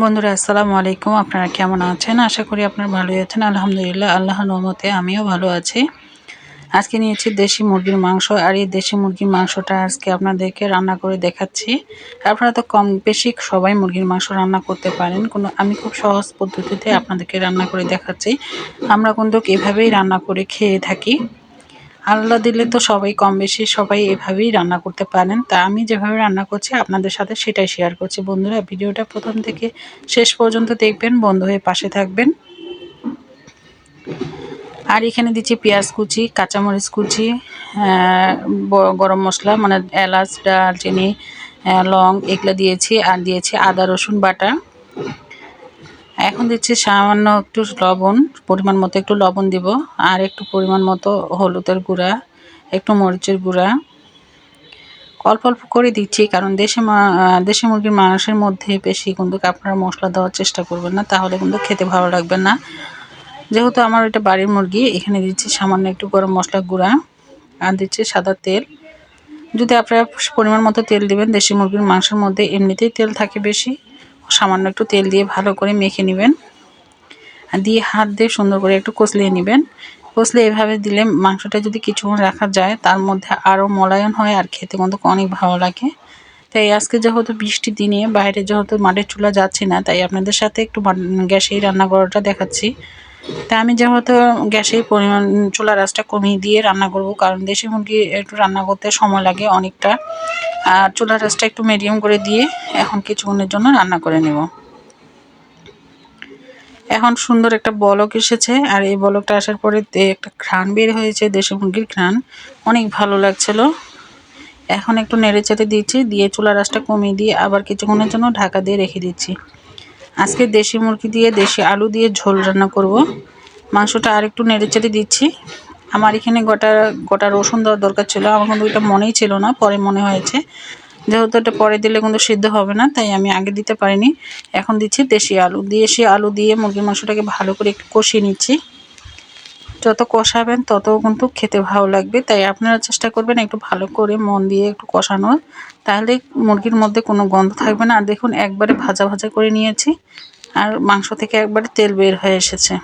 বন্ধুরা, আসসালামু আলাইকুম। আপনারা কেমন আছেন? আশা করি আপনারা ভালোই আছেন। আলহামদুলিল্লাহ আল্লাহ নমতে আমিও ভালো আছি। আজকে নিয়েছি দেশি মুরগির মাংস, আর এই দেশি মুরগির মাংসটা আজকে আপনাদেরকে রান্না করে দেখাচ্ছি। আপনারা তো কম বেশি সবাই মুরগির মাংস রান্না করতে পারেন। কোনো, আমি খুব সহজ পদ্ধতিতে আপনাদেরকে রান্না করে দেখাচ্ছি। আমরা কিন্তু এভাবেই রান্না করে খেয়ে থাকি। আল্লাহ দিলে তো সবাই কম বেশি সবাই এভাবেই রান্না করতে পারেন। তা আমি যেভাবে রান্না করছি, আপনাদের সাথে সেটাই শেয়ার করছি। বন্ধুরা, ভিডিওটা প্রথম থেকে শেষ পর্যন্ত দেখবেন, বন্ধু হয়ে পাশে থাকবেন। আর এখানে দিচ্ছি পেঁয়াজ কুচি, কাঁচামরিচ কুচি গরম মশলা মানে এলাচ, ডালচিনি লং, এগুলো দিয়েছি। আর দিয়েছি আদা, রসুন বাটা। এখন দিচ্ছি সামান্য একটু লবণ, পরিমাণ মতো একটু লবণ দিব, আর একটু পরিমাণ মতো হলুদের গুঁড়া, একটু মরিচের গুঁড়া। অল্প অল্প করে দিচ্ছি, কারণ দেশি দেশি মুরগির মাংসের মধ্যে বেশি কিন্তু আপনারা মশলা দেওয়ার চেষ্টা করবেন না, তাহলে কিন্তু খেতে ভালো লাগবে না। যেহেতু আমার এটা বাড়ির মুরগি, এখানে দিচ্ছি সামান্য একটু গরম মশলা গুঁড়া, আর দিচ্ছি সাদা তেল। যদি আপনারা পরিমাণ মতো তেল দিবেন, দেশি মুরগির মাংসের মধ্যে এমনিতেই তেল থাকে বেশি সামান্য একটু তেল দিয়ে ভালো করে মেখে নেবেন। দিয়ে হাত দিয়ে সুন্দর করে একটু কষলিয়ে নেবেন। কষলে এভাবে দিলে মাংসটা যদি কিছুক্ষণ রাখা যায়, তার মধ্যে আরও মোলায়ন হয় আর খেতে কিন্তু অনেক ভালো লাগে। তাই আজকে যেহেতু বৃষ্টির দিনে, বাইরে যেহেতু মাটির চুলা যাচ্ছে না, তাই আপনাদের সাথে একটু গ্যাসেই রান্না করাটা দেখাচ্ছি। তা আমি যেহেতু গ্যাসেই পরিমাণ চুলা রাসটা কমিয়ে দিয়ে রান্না করব, কারণ দেশি মুরগি একটু রান্না করতে সময় লাগে অনেকটা। আর চুলা রাসটা একটু মিডিয়াম করে দিয়ে এখন কিছুক্ষণের জন্য রান্না করে নেব। এখন সুন্দর একটা বলক এসেছে, আর এই বলকটা আসার পরে একটা ঘ্রাণ বের হয়েছে, দেশি মুরগির ঘ্রাণ। অনেক ভালো লাগছিল। এখন একটু নেড়ে চেড়ে দিচ্ছি, দিয়ে চুলা রাসটা কমিয়ে দিয়ে আবার কিছুক্ষণের জন্য ঢাকা দিয়ে রেখে দিচ্ছি। আজকে দেশি মুরগি দিয়ে, দেশি আলু দিয়ে ঝোল রান্না করব। মাংসটা আর একটু নেড়েচেড়ে দিচ্ছি। আমার এখানে গোটা গোটা রসুন দেওয়ার দরকার ছিল। আমার কিন্তু ওইটা মনেই ছিল না, পরে মনে হয়েছে। যেহেতু এটা পরে দিলে কিন্তু সিদ্ধ হবে না, তাই আমি আগে দিতে পারিনি। এখন দিচ্ছি দেশি আলু। দেশি আলু দিয়ে মুরগির মাংসটাকে ভালো করে একটু কষিয়ে নিচ্ছি। যত কষাবেন তত কিন্তু খেতে ভালো লাগবে। তাই আপনারা চেষ্টা করবেন একটু ভালো করে মন দিয়ে একটু কষানোর। তাহলে মুরগির মধ্যে কোনো গন্ধ থাকবে না। আর দেখুন, একবারে ভাজা ভাজা করে নিয়েছি। আর মাংস থেকে একবারে তেল বের হয়ে এসেছে।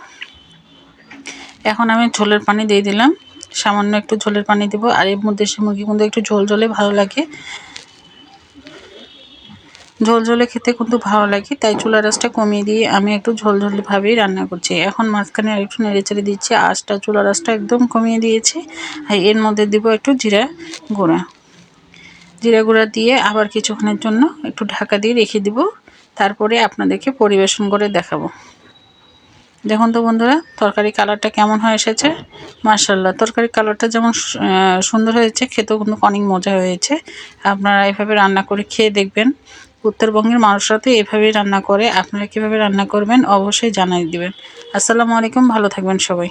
এখন আমি ঝোলের পানি দিয়ে দিলাম। সামান্য একটু ঝোলের পানি দেবো। আর এর মধ্যে সে মুরগির মধ্যে একটু ঝোল ঝোলে ভালো লাগে। ঝোল ঝোলে খেতে কিন্তু ভালো লাগে, তাই চুলা রাসটা কমিয়ে দিয়ে আমি একটু ঝোল ঝোলভাবেই রান্না করছি। এখন মাঝখানে একটু নেড়ে চেড়ে দিচ্ছি, আঁচটা চুলা রাসটা একদম কমিয়ে দিয়েছি। আর এর মধ্যে দিব একটু জিরা গুঁড়া। জিরা গুঁড়া দিয়ে আবার কিছুক্ষণের জন্য একটু ঢাকা দিয়ে রেখে দিব, তারপরে আপনাদেরকে পরিবেশন করে দেখাবো। দেখুন তো বন্ধুরা, তরকারি কালারটা কেমন হয়ে এসেছে? মার্শাল্লাহ তরকারি কালারটা যেমন সুন্দর হয়েছে, খেতেও কিন্তু অনেক মজা হয়েছে। আপনারা এভাবে রান্না করে খেয়ে দেখবেন। উত্তরবঙ্গের মানুষরা তো এভাবেই রান্না করে। আপনারা কীভাবে রান্না করবেন অবশ্যই জানাই দিবেন। আসসালামু আলাইকুম, ভালো থাকবেন সবাই।